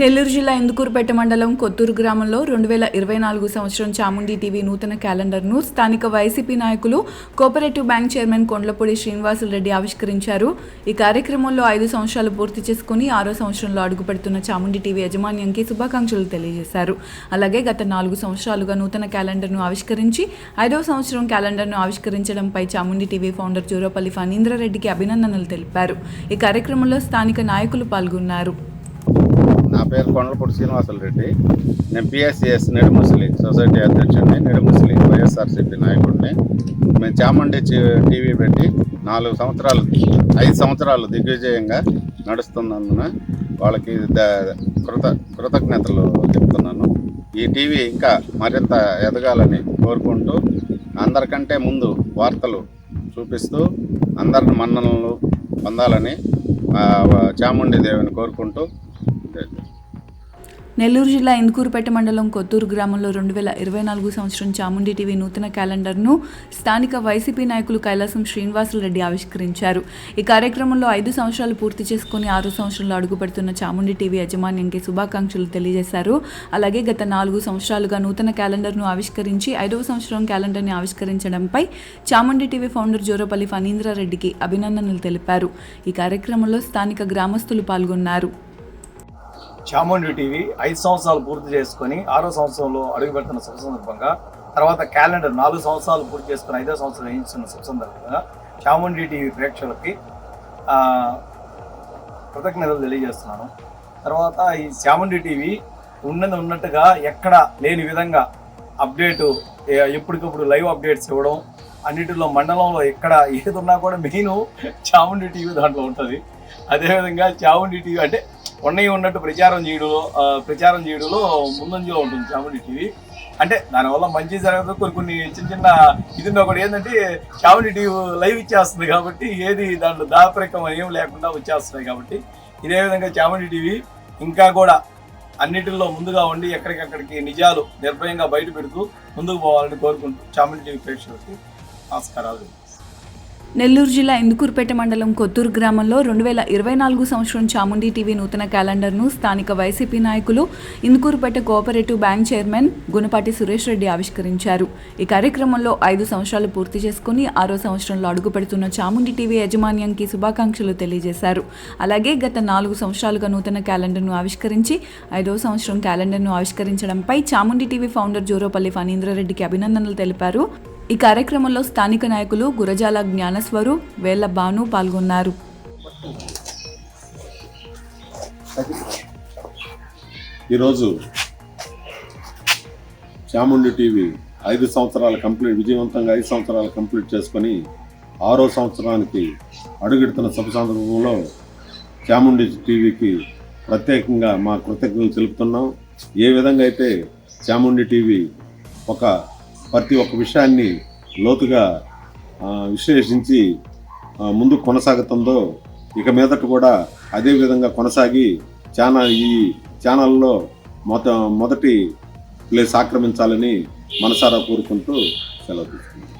నెల్లూరు జిల్లా ఇందుకూరుపేట మండలం కొత్తూరు గ్రామంలో రెండు వేల ఇరవై నాలుగు సంవత్సరం చాముండి టీవీ నూతన క్యాలెండర్ను స్థానిక వైసీపీ నాయకులు cooperative bank chairman Kondlapudi Srinivasula Reddy ఆవిష్కరించారు. ఈ కార్యక్రమంలో ఐదు సంవత్సరాలు పూర్తి చేసుకుని ఆరో సంవత్సరంలో అడుగుపెడుతున్న చాముండి టీవీ యాజమాన్యంకి శుభాకాంక్షలు తెలియజేశారు. అలాగే గత నాలుగు సంవత్సరాలుగా నూతన క్యాలెండర్ను ఆవిష్కరించి ఐదవ సంవత్సరం క్యాలెండర్ను ఆవిష్కరించడంపై చాముండి టీవీ ఫౌండర్ జూరపల్లి ఫణీంద్రారెడ్డికి అభినందనలు తెలిపారు. ఈ కార్యక్రమంలో స్థానిక నాయకులు పాల్గొన్నారు. నా పేరు కొండలపూడి శ్రీనివాసులు రెడ్డి నేను పిఎస్సిఎస్ నెడుముసలి సొసైటీ అధ్యక్షుడిని నెడుముసలి వైఎస్ఆర్సీపీ నాయకుడిని. మేము చాముండి టీవీ పెట్టి నాలుగు సంవత్సరాలు ఐదు సంవత్సరాలు దిగ్విజయంగా నడుస్తున్నందున వాళ్ళకి కృత కృతజ్ఞతలు చెప్తున్నాను. ఈ టీవీ ఇంకా మరింత ఎదగాలని కోరుకుంటూ అందరికంటే ముందు వార్తలు చూపిస్తూ అందరిని మన్ననలు పొందాలని చాముండి దేవిని కోరుకుంటూ నెల్లూరు జిల్లా ఇందుకూరుపేట మండలం కొత్తూరు గ్రామంలో రెండు వేల ఇరవై నాలుగు సంవత్సరం చాముండి టీవీ నూతన క్యాలెండర్ను స్థానిక వైసీపీ నాయకులు కైలాసం శ్రీనివాసరెడ్డి ఆవిష్కరించారు. ఈ కార్యక్రమంలో ఐదు సంవత్సరాలు పూర్తి చేసుకుని ఆరు సంవత్సరంలో అడుగుపెడుతున్న చాముండి టీవీ యాజమాన్యంకి శుభాకాంక్షలు తెలియజేశారు. అలాగే గత నాలుగు సంవత్సరాలుగా నూతన క్యాలెండర్ను ఆవిష్కరించి ఐదవ సంవత్సరం క్యాలెండర్ని ఆవిష్కరించడంపై చాముండి టీవీ ఫౌండర్ జోరపల్లి ఫణీంద్రారెడ్డికి అభినందనలు తెలిపారు. ఈ కార్యక్రమంలో స్థానిక గ్రామస్తులు పాల్గొన్నారు. చాముండి టీవీ ఐదు సంవత్సరాలు పూర్తి చేసుకొని ఆరో సంవత్సరంలో అడుగుపెడుతున్న శుభ సందర్భంగా తర్వాత క్యాలెండర్ నాలుగు సంవత్సరాలు పూర్తి చేసుకుని ఐదో సంవత్సరం వేయించున్న శుభ సందర్భంగా చాముండి టీవీ ప్రేక్షకులకి కృతజ్ఞతలు తెలియజేస్తున్నాను. తర్వాత ఈ చాముండి టీవీ ఉన్నది ఉన్నట్టుగా ఎక్కడ లేని విధంగా అప్డేటు ఎప్పటికప్పుడు లైవ్ అప్డేట్స్ ఇవ్వడం అన్నిటిలో మండలంలో ఎక్కడ ఏది ఉన్నా కూడా మెయిన్ చాముండి టీవీ దాంట్లో ఉంటుంది. అదేవిధంగా చాముండి టీవీ అంటే ఉన్నవి ఉన్నట్టు ప్రచారం చేయడంలో ప్రచారం చేయడంలో ముందంజలో ఉంటుంది చాముండి టీవీ. అంటే దానివల్ల మంచి జరగదు కొన్ని కొన్ని చిన్న చిన్న ఇది ఒకటి ఏంటంటే చాముండి టీవీ లైవ్ ఇచ్చేస్తుంది కాబట్టి ఏది దాంట్లో దాపరికం ఏం లేకుండా వచ్చేస్తున్నాయి కాబట్టి ఇదే విధంగా చాముండి టీవీ ఇంకా కూడా అన్నిటిల్లో ముందుగా ఉండి ఎక్కడికక్కడికి నిజాలు నిర్భయంగా బయట పెడుతూ ముందుకు పోవాలని కోరుకుంటూ చాముండి టీవీ ప్రేక్షకులకి నమస్కారాలు. నెల్లూరు జిల్లా ఇందుకూరుపేట మండలం కొత్తూరు గ్రామంలో రెండు వేల ఇరవై నాలుగు సంవత్సరం చాముండి టీవీ నూతన క్యాలెండర్ను స్థానిక వైసీపీ నాయకులు Indukurupeta cooperative bank chairman Gunapati Suresh Reddy ఆవిష్కరించారు. ఈ కార్యక్రమంలో ఐదు సంవత్సరాలు పూర్తి చేసుకుని ఆరో సంవత్సరంలో అడుగుపెడుతున్న చాముండి టీవీ యాజమాన్యంకి శుభాకాంక్షలు తెలియజేశారు. అలాగే గత నాలుగు సంవత్సరాలుగా నూతన క్యాలెండర్ను ఆవిష్కరించి ఐదో సంవత్సరం క్యాలెండర్ను ఆవిష్కరించడంపై చాముండి టీవీ ఫౌండర్ జోరోపల్లి ఫణీంద్రారెడ్డికి అభినందనలు తెలిపారు. ఈ కార్యక్రమంలో స్థానిక నాయకులు గురజాల జ్ఞానస్వరు వేళ్ళ బాను పాల్గొన్నారు. ఈరోజు చాముండి టీవీ ఐదు సంవత్సరాలు కంప్లీట్ విజయవంతంగా ఐదు సంవత్సరాలు కంప్లీట్ చేసుకొని ఆరో సంవత్సరానికి అడుగెడుతున్న శుభ సందర్భంలో చాముండి టీవీకి ప్రత్యేకంగా మా కృతజ్ఞతలు తెలుపుతున్నాం. ఏ విధంగా అయితే చాముండి టీవీ ఒక ప్రతి ఒక్క విషయాన్ని లోతుగా విశ్లేషించి ముందు ముందుకు కొనసాగుతుందో ఇక మీదట కూడా అదే విధంగా కొనసాగి ఛానల్ ఈ ఛానల్లో మొద మొదటి ప్లేస్ ఆక్రమించాలని మనసారా కోరుకుంటూ సెలవు తీసుకున్నాను